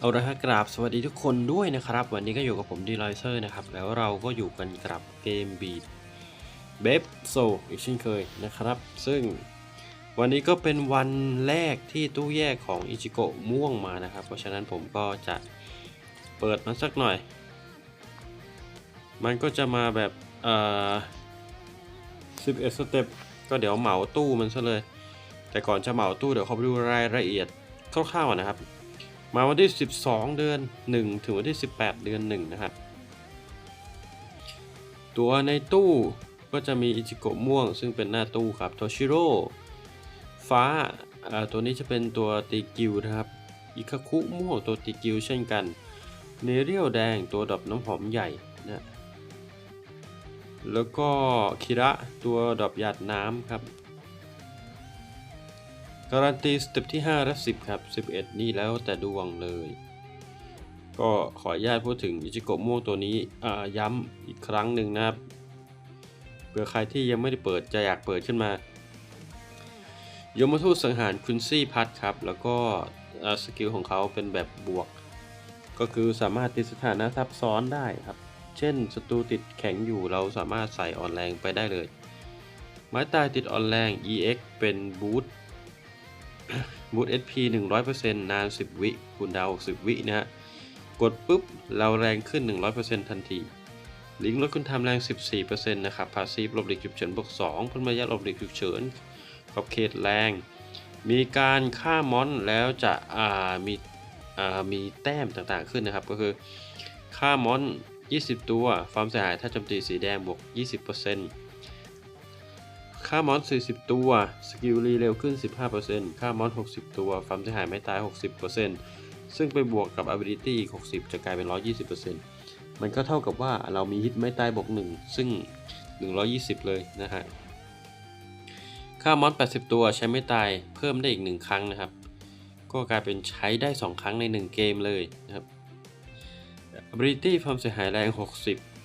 เอาละฮะกราบสวัสดีทุกคนด้วยนะครับ วันนี้ก็อยู่กับผมดีไลเซอร์นะครับ แล้วเราก็อยู่กันกับเกมบีดเบฟโซอีกเช่นเคยนะครับ ซึ่งวันนี้ก็เป็นวันแรกที่ตู้แยกของอิจิโกะม่วงมานะครับ เพราะฉะนั้นผมก็จะเปิดมันสักหน่อย มันก็จะมาแบบเอ่อ11สเต็ปก็เดี๋ยวเหมาตู้มันซะเลย แต่ก่อนจะเหมาตู้เดี๋ยวเขาไปดูรายละเอียดคร่าวๆนะครับ มาวันที่ 12 เดือน 1 ถึงวันที่ 18 เดือน 1 นะครับ ตัวในตู้ก็จะมีอิจิโกะม่วง ซึ่งเป็นหน้าตู้ครับโทชิโร่ฟ้าอ่าตัวนี้จะเป็นตัวตีกิวนะครับอิคาคุม่วงตัวตีกิวเช่นกันเนเรียลแดงตัวดอกน้ำหอมใหญ่นะแล้วก็คิระตัวดอกหยาดน้ำครับ การันตีสเต็ปที่5และ10 ครับ 11 นี่แล้วแต่ดวงเลย ก็ขออนุญาตพูดถึงอิจิโกะม่วงตัวนี้ย้ำอีกครั้งหนึ่งนะครับเผื่อใครที่ยังไม่ได้เปิดจะอยากเปิดขึ้นมา ยมทูตสังหารคุณซี่พัดครับ แล้วก็สกิลของเขาเป็นแบบบวก ก็คือสามารถติดสถานะซับซ้อนได้ครับ เช่นศัตรูติดแข็งอยู่เราสามารถใส่อ่อนแรงไปได้เลย ไม้ตายติดอ่อนแรง EX เป็นบูท บูท SP 100%นาน 10 วิคูณดาว60 วินะฮะ กดปุ๊บ เราแรงขึ้น 100%ทันที ลิงก์ลดคุณทำแรง 14%นะครับพาซีฟลบหลีกฉุกเฉินบวก2พ้นระยะลบหลีกฉุกเฉินขอบเขตแรง มีการฆ่ามอนแล้วจะอ่ามีอ่ามีแต้มต่างๆขึ้นนะครับ ก็คือฆ่ามอน 20 ตัว ความเสียหายถ้าโจมตีสีแดงบวก 20% ค่ามอน40 ตัว สกิลรีเร็วขึ้น 15%ค่ามอน60 ตัวความเสียหายไม่ตาย 60%ซึ่งไปบวกกับ ability อีก 60 จะกลายเป็น 120%มันก็เท่ากับว่าเรามีฮิตไม่ตายบวก1 ซึ่ง 120 เลยนะฮะ ค่ามอน 80 ตัวใช้ไม่ตายเพิ่มได้อีก 1 ครั้งนะครับ ก็กลายเป็นใช้ได้ 2 ครั้งใน 1 เกมเลยนะครับ ability ความเสียหายแรง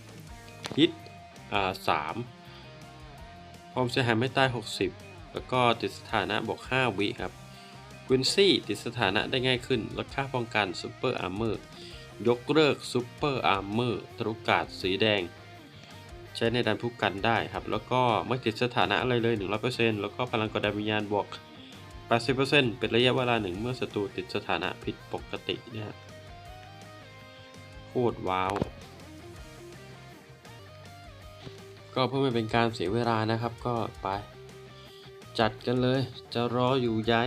60 ฮิตอ่า3 ความเสียหายไม่ใต้60 แล้วก็ติดสถานะบวก 5 วิครับควินซี่ติดสถานะได้ง่ายขึ้นลดค่าป้องกันซูเปอร์อาร์เมอร์ยกเลิกซูเปอร์อาร์เมอร์ตรุกาศสีแดง ใช้ในดันพุกกันได้ครับ แล้วก็ไม่ติดสถานะอะไรเลย 100%แล้วก็พลังกดดันวิญญาณบวก 80%เป็นระยะเวลาหนึ่งเมื่อศัตรูติดสถานะผิดปกตินะฮะโคตรว้าว ก็เพื่อไม่เป็นการเสียเวลานะครับก็ไป จัดกันเลยจะรออยู่ใหญ่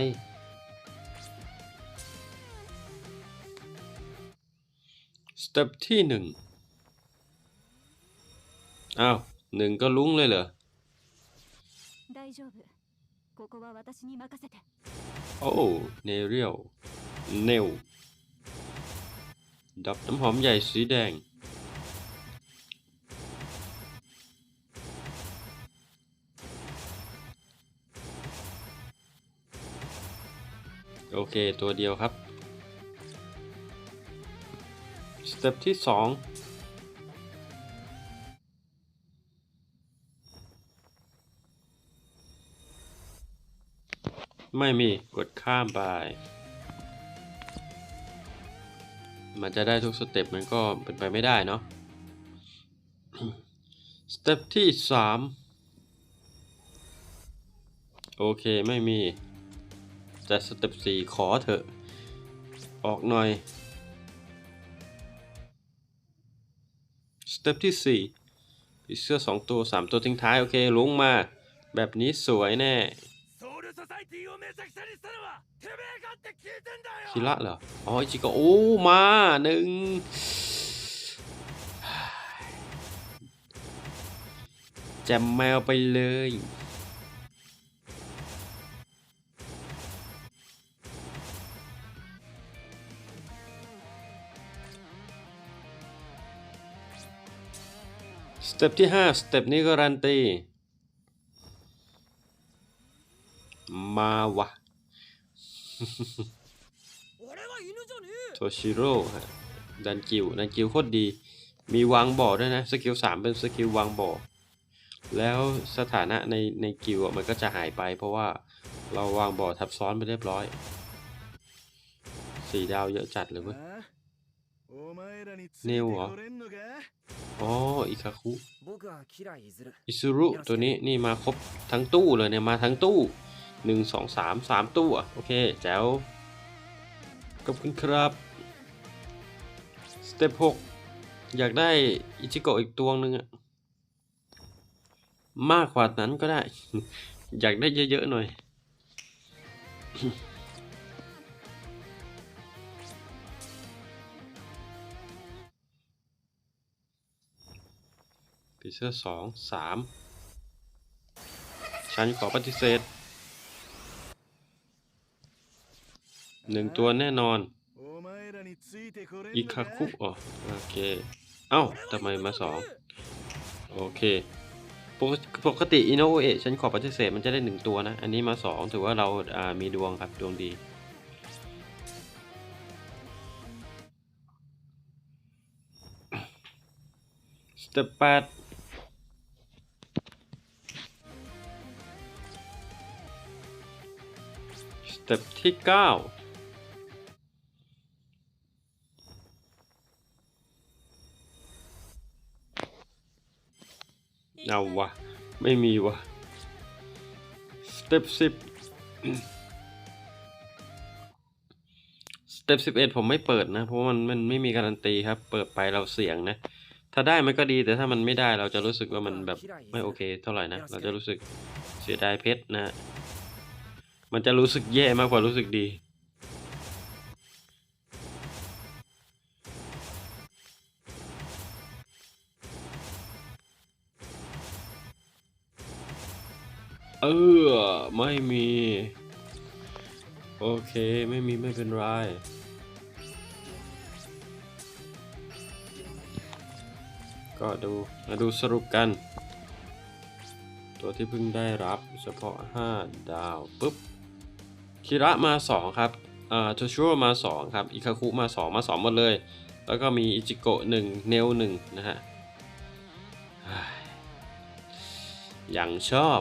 สเต็ปที่หนึ่งอ้าวหนึ่งก็ลุ้งเลยเหรอโอ้เนเรียลเนลดับน้ำหอมใหญ่สีแดง โอเคตัวเดียวครับ สเต็ปที่สองไม่มีกดข้ามไป มันจะได้ทุกสเต็ปมันก็เป็นไปไม่ได้เนาะ สเต็ปที่สามโอเคไม่มี แต่สเต็ปสี่ขอเถอะ ออกหน่อย สเต็ปที่สี่ผีเสื้อสองตัวสามตัวทิ้งท้าย โอเคลุงมา แบบนี้สวยแน่คิระเหรอ อ๋ออิจิโกโอ้ มาหนึ่งแจมแมวไปเลย สเต็ปที่5สเต็ปนี้ก็รันตี มาวะโทชิโร่ฮะดันกิวดันกิวโคตรดี มีวางบ่อด้วยนะ สกิล 3 เป็นสกิลวางบ่อ แล้วสถานะในในกิวมันก็จะหายไป เพราะว่าเราวางบ่อทับซ้อนไปเรียบร้อย สี่ดาวเยอะจัดเลยเว้ย นิวเหรออ๋ออิคาคุอิซุรุตัวนี้นี่มาครบทั้งตู้เลยเนี่ยมาทั้งตู้หนึ่งสองสามสามตู้อะโอเคแจ๋วขอบคุณครับสเต็ปหกอยากได้อิชิโกะอีกตัวหนึ่งอะมากกว่านั้นก็ได้ อยากได้เยอะๆหน่อยีเสื้อสองสามฉันขอปฏิเสธหนึ่งตัวแน่นอน อิคาคุอ๋อโอเค เอ้าทำไมมาสองโอเค ปกติอินโนเอะฉันขอปฏิเสธมันจะได้หนึ่งตัวนะ อันนี้มาสองถือว่าเราามีดวงครับ ดวงดี สเต็ปแปด เต็ปที่เก้าเอาวะ ไม่มีวะ สเต็ปสิบสเต็ปสิบเอ็ดผมไม่เปิดนะ เพราะมันมันไม่มีการันตีครับ เปิดไปเราเสี่ยงนะ ถ้าได้มันก็ดีแต่ถ้ามันไม่ได้เราจะรู้สึกว่ามันแบบไม่โอเคเท่าไหร่นะ เราจะรู้สึกเสียดายเพชรนะ มันจะรู้สึกแย่มากกว่ารู้สึกดี เออ ไม่มี โอเค ไม่มีไม่เป็นไรก็ดูมาดูสรุปกัน ตัวที่เพิ่งได้รับเฉพาะ 5 ดาวปุ๊บ คิระมา 2 ครับอ่าโจชัวมา 2 ครับ อิคาคุมา 2 มา 2 หมดเลย แล้วก็มีอิจิโกะ1เนล1นะฮะฮ้ยอย่างชอบ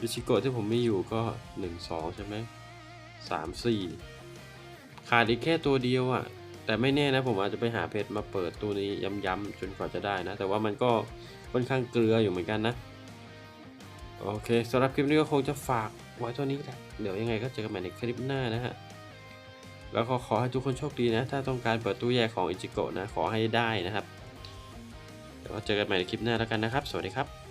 อิชิโกะที่ผมไมีอยู่ก็ 1 2 ใช่ไหม3 4ขาดอีกแค่ตัวเดียวอะ่ะ แต่ไม่แน่นะผมอาจจะไปหาเพจมาเปิดตัวนี้ย้ำๆจนกว่าจะได้นะ แต่ว่ามันก็ค่อนข้างเกลืออยู่เหมือนกันนะ โอเคสำหรับคลิปนี้ก็คงจะฝากไว้เท่านี้แหละเดี๋ยวยังไงก็เจอกันใหม่ในคลิปหน้านะฮะแล้วก็ขอให้ทุกคนโชคดีนะ ถ้าต้องการเปิดตู้แยกของอิจิโกะนะ ขอให้ได้นะครับ เดี๋ยวเจอกันใหม่ในคลิปหน้าแล้วกันนะครับ สวัสดีครับ